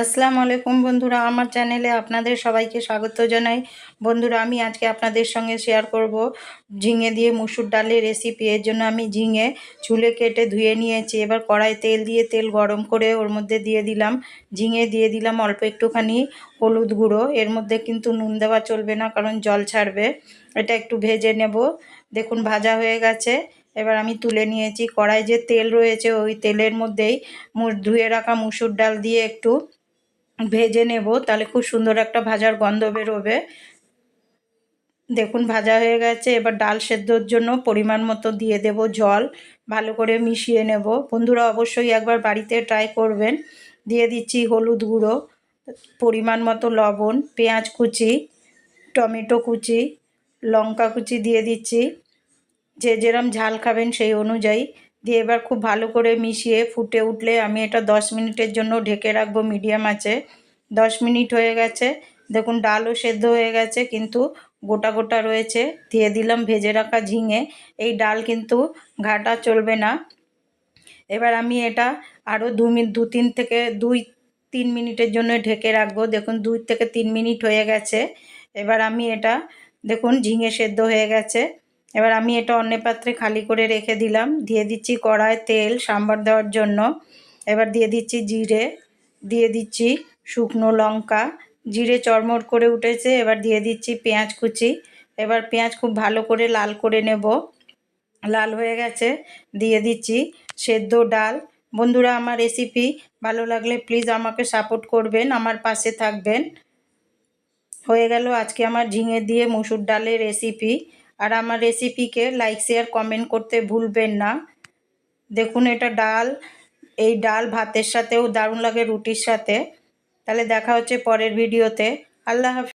আসসালামু আলাইকুম বন্ধুরা, আমার চ্যানেলে আপনাদের সবাইকে স্বাগত জানাই। বন্ধুরা, আমি আজকে আপনাদের সঙ্গে শেয়ার করব ঝিঙে দিয়ে মুসুর ডালের রেসিপি এর জন্য আমি ঝিঙে চুলে কেটে ধুয়ে নিয়েছি। এবার কড়াই তেল দিয়ে তেল গরম করে ওর মধ্যে দিয়ে দিলাম। ঝিঙে দিয়ে দিলাম অল্প একটুখানি হলুদ গুঁড়ো। এর মধ্যে কিন্তু নুন দেওয়া চলবে না, কারণ জল ছাড়বে। এটা একটু ভেজে নেব। দেখুন, ভাজা হয়ে গেছে। এবার আমি তুলে নিয়েছি। কড়াই যে তেল রয়েছে, ওই তেলের মধ্যেই ধুয়ে রাখা মুসুর ডাল দিয়ে একটু ভেজে নেব, তাহলে খুব সুন্দর একটা ভাজার গন্ধ বেরোবে। দেখুন, ভাজা হয়ে গেছে। এবার ডাল সেদ্ধর জন্য পরিমাণ মতো দিয়ে দেব জল। ভালো করে মিশিয়ে নেব। বন্ধুরা, অবশ্যই একবার বাড়িতে ট্রাই করবেন। দিয়ে দিচ্ছি হলুদ গুঁড়ো, পরিমাণ মতো লবণ, পেঁয়াজ কুচি, টমেটো কুচি, লঙ্কা কুচি দিয়ে দিচ্ছি। যে যেরম ঝাল খাবেন সেই অনুযায়ী দিয়ে এবার খুব ভালো করে মিশিয়ে ফুটে উঠলে আমি এটা দশ মিনিটের জন্য ঢেকে রাখব মিডিয়াম আছে দশ মিনিট হয়ে গেছে। দেখুন, ডালও সেদ্ধ হয়ে গেছে, কিন্তু গোটা গোটা রয়েছে। দিয়ে দিলাম ভেজে রাখা ঝিঙে। এই ডাল কিন্তু ঘাটা চলবে না। এবার আমি এটা আরও দু মিনিট দু তিন থেকে দুই, তিন মিনিটের জন্য ঢেকে রাখব। দেখুন, দুই থেকে তিন মিনিট হয়ে গেছে। এবার আমি এটা, দেখুন, ঝিঙে সেদ্ধ হয়ে গেছে। এবার আমি এটা অন্য পাত্রে খালি করে রেখে দিলাম। দিয়ে দিচ্ছি কড়ায় তেল, সাম্বার দেওয়ার জন্য। এবার দিয়ে দিচ্ছি জিরে, দিয়ে দিচ্ছি শুকনো লঙ্কা। জিরে চরমর করে উঠেছে, এবার দিয়ে দিচ্ছি পেঁয়াজ কুচি। এবার পেঁয়াজ খুব ভালো করে লাল করে নেব। লাল হয়ে গেছে, দিয়ে দিচ্ছি সেদ্ধ ডাল। বন্ধুরা, আমার রেসিপি ভালো লাগলে প্লিজ আমাকে সাপোর্ট করবেন, আমার পাশে থাকবেন। হয়ে গেল আজকে আমার ঝিঙে দিয়ে মুসুর ডালের রেসিপি আর আমার রেসিপিকে লাইক শেয়ার কমেন্ট করতে ভুলবেন না। দেখুন, এটা ডাল। এই ডাল ভাতের সাথেও দারুণ লাগে রুটির সাথে। তাহলে দেখা হচ্ছে পরের ভিডিওতে আল্লাহ হাফিজ।